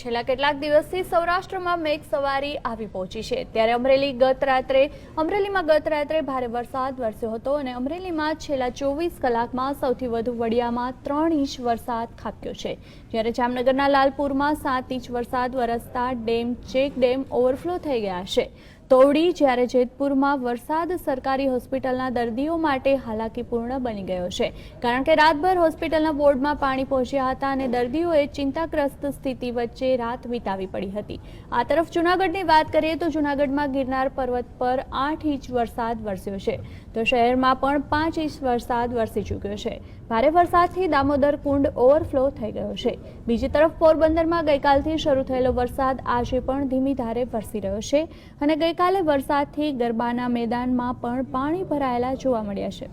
છેલ્લા કેટલાક દિવસથી સૌરાષ્ટ્રમાં મેઘ સવારી આવી પહોંચી છે. ત્યારે અમરેલી ગત રાત્રે, અમરેલીમાં ગત રાત્રે ભારે વરસાદ વરસ્યો હતો અને અમરેલીમાં છેલ્લા ચોવીસ કલાકમાં સૌથી વધુ વડિયામાં ત્રણ ઇંચ વરસાદ ખાબક્યો છે. જ્યારે જામનગરના લાલપુરમાં સાત ઇંચ વરસાદ વરસતા ડેમ, ચેક ડેમ ઓવરફ્લો થઈ ગયા છે. તોવડી જ્યારે જેતપુરમાં વરસાદ સરકારી હોસ્પિટલના દર્દીઓ માટે હાલાકીપૂર્ણ બની ગયો છે. કારણ કે રાતભર હોસ્પિટલના બોર્ડમાં પાણી પહોંચ્યા હતા અને દર્દીઓએ ચિંતાગ્રસ્ત સ્થિતિ વચ્ચે રાત વિતાવી પડી હતી. આ તરફ જૂનાગઢની વાત કરીએ તો જૂનાગઢમાં ગિરનાર પર્વત પર આઠ ઇંચ વરસાદ વરસ્યો છે. તો શહેરમાં પણ પાંચ ઇંચ વરસાદ વરસી ચૂક્યો છે. ભારે વરસાદથી દામોદર કુંડ ઓવરફ્લો થઈ ગયો છે. બીજી તરફ પોરબંદરમાં ગઈકાલથી શરૂ થયેલો વરસાદ આજે પણ ધીમી ધારે વરસી રહ્યો છે અને ગઈકાલે વરસાદથી ગરબાના મેદાનમાં પણ પાણી ભરાયેલા જોવા મળ્યા છે.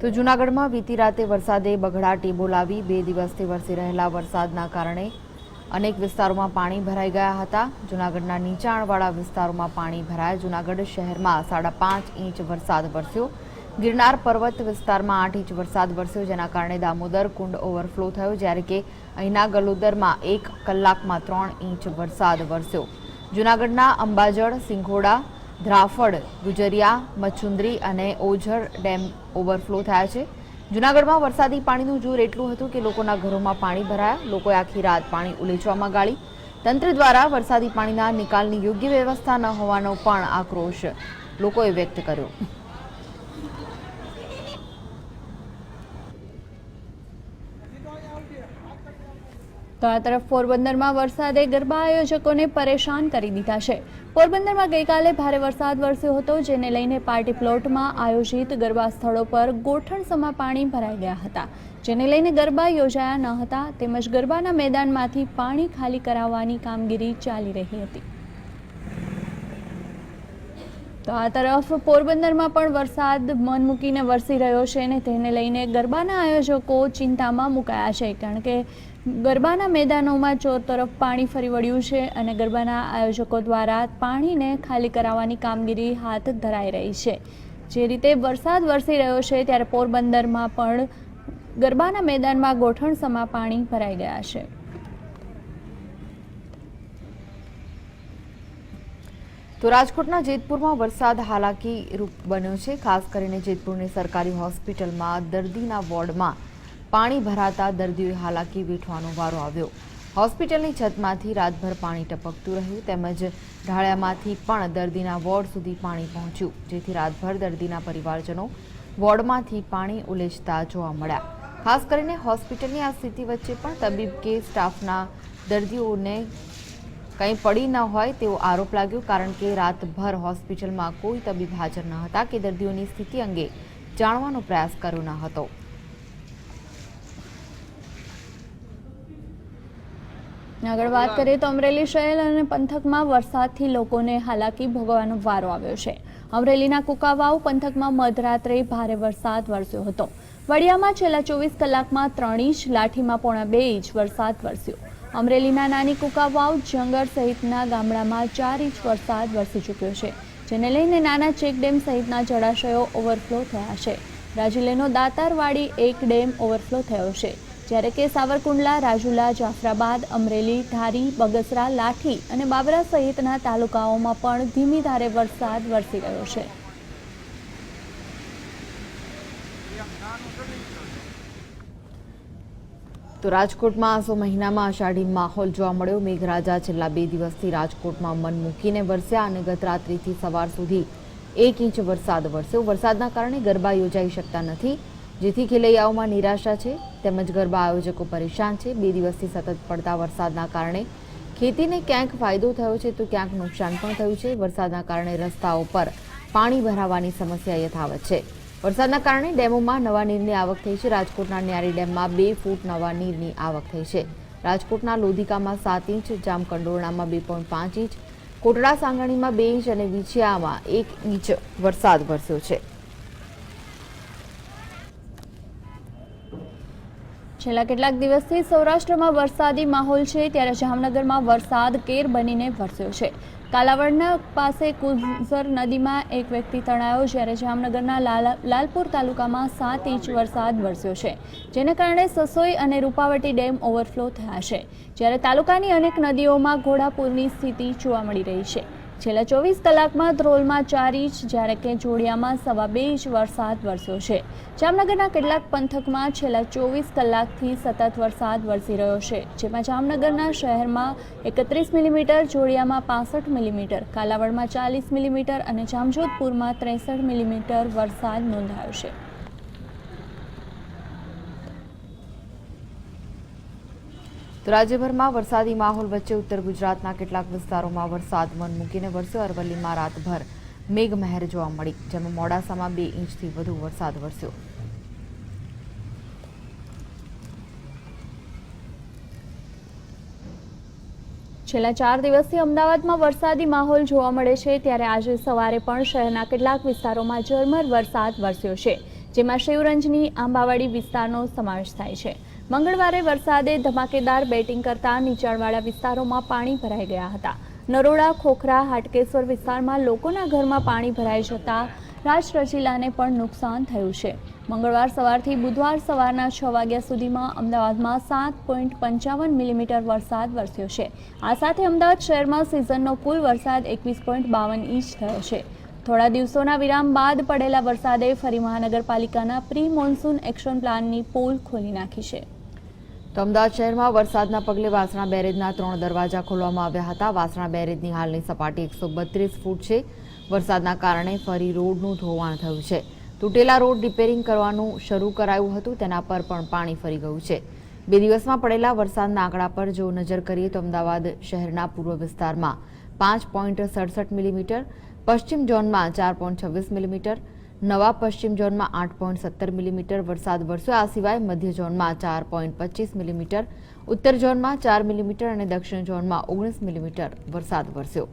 તો જૂનાગઢમાં વીતી રાતે વરસાદે બઘડાટી બોલાવી બે દિવસથી વરસી રહેલા વરસાદના કારણે અનેક વિસ્તારોમાં પાણી ભરાઈ ગયા હતા. જૂનાગઢના નીચાણવાળા વિસ્તારોમાં પાણી ભરાયા. જૂનાગઢ શહેરમાં સાડા પાંચ ઇંચ વરસાદ વરસ્યો. ગિરનાર પર્વત વિસ્તારમાં આઠ ઇંચ વરસાદ વરસ્યો, જેના કારણે દામોદર કુંડ ઓવરફ્લો થયો, જ્યારે કે અહીંના ગલોદરમાં એક કલાકમાં ત્રણ ઇંચ વરસાદ વરસ્યો. જૂનાગઢના અંબાજળ, સિંઘોડા, ધ્રાફડ, ગુજરિયા મચુંદરી અને ઓઝર ડેમ ઓવરફ્લો થયા છે. જૂનાગઢમાં વરસાદી પાણીનું જોર એટલું હતું કે લોકોના ઘરોમાં પાણી ભરાયા. લોકોએ આખી રાત પાણી ઉલેચવામાં ગાળી. તંત્ર દ્વારા વરસાદી પાણીના નિકાલની યોગ્ય વ્યવસ્થા ન હોવાનો પણ આક્રોશ લોકોએ વ્યક્ત કર્યો. તો આ તરફ પોરબંદરમાં વરસાદે ગરબા આયોજકોને પરેશાન કરી દીધા છે. પોરબંદરમાં ગઈકાલે ભારે વરસાદ વરસ્યો હતો, જેને લઈને પાર્ટી પ્લોટમાં આયોજિત ગરબા સ્થળો પર ગોઠણ સમા પાણી ભરાઈ ગયા હતા. જેને લઈને ગરબા યોજાયા ન હતા, તેમજ ગરબાના મેદાનમાંથી પાણી ખાલી કરાવવાની કામગીરી ચાલી રહી હતી. તો આ તરફ પોરબંદરમાં પણ વરસાદ મન મૂકીને વરસી રહ્યો છે અને તેને લઈને ગરબાના આયોજકો ચિંતામાં મુકાયા છે, કારણ કે ગરબાના મેદાનોમાં ચોર તરફ પાણી ફરી વળ્યું છે અને ગરબાના આયોજકો દ્વારા પાણીને ખાલી કરાવવાની કામગીરી હાથ ધરાઈ રહી છે. જે રીતે વરસાદ વરસી રહ્યો છે ત્યારે પોરબંદરમાં પણ ગરબાના મેદાનમાં ગોઠણસમા પાણી ભરાઈ ગયા છે. તો રાજકોટના જેતપુરમાં વરસાદ હાલાકી રૂપ બન્યો છે. ખાસ કરીને જેતપુરની સરકારી હોસ્પિટલમાં દર્દીના વોર્ડમાં પાણી ભરાતા દર્દીઓએ હાલાકી વેઠવાનો વારો આવ્યો. હોસ્પિટલની છતમાંથી રાતભર પાણી ટપકતું રહ્યું તેમજ ઢાળિયામાંથી પણ દર્દીના વોર્ડ સુધી પાણી પહોંચ્યું, જેથી રાતભર દર્દીના પરિવારજનો વોર્ડમાંથી પાણી ઉલેચતા જોવા મળ્યા. ખાસ કરીને હોસ્પિટલની આ સ્થિતિ વચ્ચે પણ તબીબ કે સ્ટાફના દર્દીઓને કંઈ પડી ન હોય તેવો આરોપ લાગ્યો, કારણ કે રાતભર હોસ્પિટલમાં કોઈ તબીબ હાજર ન હતા કે દર્દીઓની સ્થિતિ અંગે જાણવાનો પ્રયાસ કર્યો ન હતો. આગળ વાત કરીએ તો અમરેલી શહેર અને પંથકમાં વરસાદથી લોકોને હાલાકી ભોગવવાનો વારો આવ્યો છે. અમરેલીના કુકાવાવ પંથકમાં મધરાત્રે ભારે વરસાદ વરસ્યો હતો. વડિયામાં છેલ્લા ચોવીસ કલાકમાં ત્રણ ઇંચ લાઠીમાં પોણા બે ઇંચ વરસાદ વરસ્યો. અમરેલીના નાની કુકાવાવ જંગર સહિતના ગામડામાં ચાર ઇંચ વરસાદ વરસી ચૂક્યો છે જેને લઈને નાના ચેકડેમ સહિતના જળાશયો ઓવરફ્લો થયા છે. રાજુલેનો દાતારવાડી એક ડેમ ઓવરફ્લો થયો છે. જ્યારે કે સાવરકુંડલા, રાજુલા, જાફરાબાદ, અમરેલી, ધારી, બગસરા, લાઠી અને બાબરા સહિતના તાલુકાઓમાં પણ ધીમી ધારે વરસાદ વરસી રહ્યો છે. તો રાજકોટમાં આસો મહિનામાં અષાઢી માહોલ જોવા મળ્યો. મેઘરાજા છેલ્લા બે દિવસથી રાજકોટમાં મન મૂકીને વરસ્યા અને ગત રાત્રિથી સવાર સુધી એક ઇંચ વરસાદ વરસ્યો. વરસાદના કારણે ગરબા યોજાઈ શકતા નથી. જેથી ખેલૈયાઓમાં નિરાશા છે, તેમજ ગરબા આયોજકો પરેશાન છે. બે દિવસથી સતત પડતા વરસાદના કારણે ખેતીને ક્યાંક ફાયદો થયો છે, તો ક્યાંક નુકસાન પણ થયું છે. વરસાદના કારણે રસ્તાઓ પર પાણી ભરાવાની સમસ્યા યથાવત છે. વરસાદના કારણે ડેમોમાં નવા નીરની આવક થઈ છે. રાજકોટના ન્યારી ડેમમાં બે ફૂટ નવા નીરની આવક થઈ છે. રાજકોટના લોધિકામાં સાત ઇંચ, જામકંડોરણામાં બે પોઈન્ટ પાંચ ઇંચ, કોટડા સાંગણીમાં બે ઇંચ અને વિછિયામાં એક ઇંચ વરસાદ વરસ્યો છે. છેલ્લા કેટલાક દિવસથી સૌરાષ્ટ્રમાં વરસાદી માહોલ છે, ત્યારે જામનગરમાં વરસાદ કેર બનીને વરસ્યો છે. કાલાવડના પાસે કુઝર નદીમાં એક વ્યક્તિ તણાયો, જ્યારે જામનગરના લાલા- લાલપુર તાલુકામાં સાત ઇંચ વરસાદ વરસ્યો છે, જેને કારણે સસોઈ અને રૂપાવટી ડેમ ઓવરફ્લો થયા છે. જ્યારે તાલુકાની અનેક નદીઓમાં ઘોડાપૂરની સ્થિતિ જોવા મળી રહી છે. છેલ્લા ચોવીસ કલાકમાં ધ્રોલમાં ચાર ઇંચ, જ્યારે કે જોડિયામાં સવા બે ઇંચ વરસાદ વરસ્યો છે. જામનગરના કેટલાક પંથકમાં છેલ્લા ચોવીસ કલાકથી સતત વરસાદ વરસી રહ્યો છે, જેમાં જામનગરના શહેરમાં એકત્રીસ મિલીમીટર, જોડિયામાં પાસઠ મિલીમીટર, કાલાવડમાં ચાલીસ મિલીમીટર અને જામજોધપુરમાં ત્રેસઠ મિલીમીટર વરસાદ નોંધાયો છે. તો રાજ્યભરમાં વરસાદી માહોલ વચ્ચે ઉત્તર ગુજરાતના કેટલાક વિસ્તારોમાં વરસાદ મન મૂકીને વરસ્યો. અરવલ્લીમાં રાતભર મેઘમહેર જોવા મળી, જેમાં મોડાસામાં બે ઇંચથી વધુ વરસાદ વરસ્યો. છેલ્લા ચાર દિવસથી અમદાવાદમાં વરસાદી માહોલ જોવા મળે છે. ત્યારે આજે સવારે પણ શહેરના કેટલાક વિસ્તારોમાં ઝરમર વરસાદ વરસ્યો છે, જેમાં શિવરંજની, આંબાવાડી વિસ્તારનો સમાવેશ થાય છે. મંગળવારે વરસાદે ધમાકેદાર બેટિંગ કરતા નીચાણવાળા વિસ્તારોમાં પાણી ભરાઈ ગયા હતા. નરોડા, ખોખરા, હાટકેશ્વર વિસ્તારમાં લોકોના ઘરમાં પાણી ભરાઈ જતા રાચરચીલાને પણ નુકસાન થયું છે. મંગળવાર સવારથી બુધવાર સવારના છ વાગ્યા સુધીમાં અમદાવાદમાં સાત પોઈન્ટ પંચાવન મિલીમીટર વરસાદ વરસ્યો છે. આ સાથે અમદાવાદ શહેરમાં સિઝનનો કુલ વરસાદ એકવીસ પોઈન્ટ બાવન ઇંચ થયો છે. થોડા દિવસોના વિરામ બાદ પડેલા વરસાદે ફરી મહાનગરપાલિકાના પ્રી મોન્સૂન એક્શન પ્લાનની પોલ ખોલી નાખી છે. તો અમદાવાદ શહેરમાં વરસાદના પગલે વાસણા બેરેજના ત્રણ દરવાજા ખોલવામાં આવ્યા હતા. વાસણા બેરેજની હાલની સપાટી એકસો બત્રીસ ફૂટ છે. વરસાદના કારણે ફરી રોડનું ધોવાણ થયું છે. તૂટેલા રોડ રિપેરિંગ કરવાનું શરૂ કરાયું હતું. તેના પર પણ પાણી ફરી ગયું છે. બે દિવસમાં પડેલા વરસાદના આંકડા પર જો નજર કરીએ તો અમદાવાદ શહેરના પૂર્વ વિસ્તારમાં પાંચ પોઈન્ટ સડસઠ મિલીમીટર, પશ્ચિમ ઝોનમાં ચાર પોઈન્ટ છવ્વીસ મિલીમીટર નવા પશ્ચિમ ઝોનમાં આઠ પોઈન્ટ સત્તર મિલીમીટર વરસાદ વરસ્યો. આ સિવાય મધ્ય ઝોનમાં ચાર પોઈન્ટ પચીસ મિલીમીટર, ઉત્તર ઝોનમાં ચાર મિલીમીટર અને દક્ષિણ ઝોનમાં ઓગણીસ મિલીમીટર વરસાદ વરસ્યો.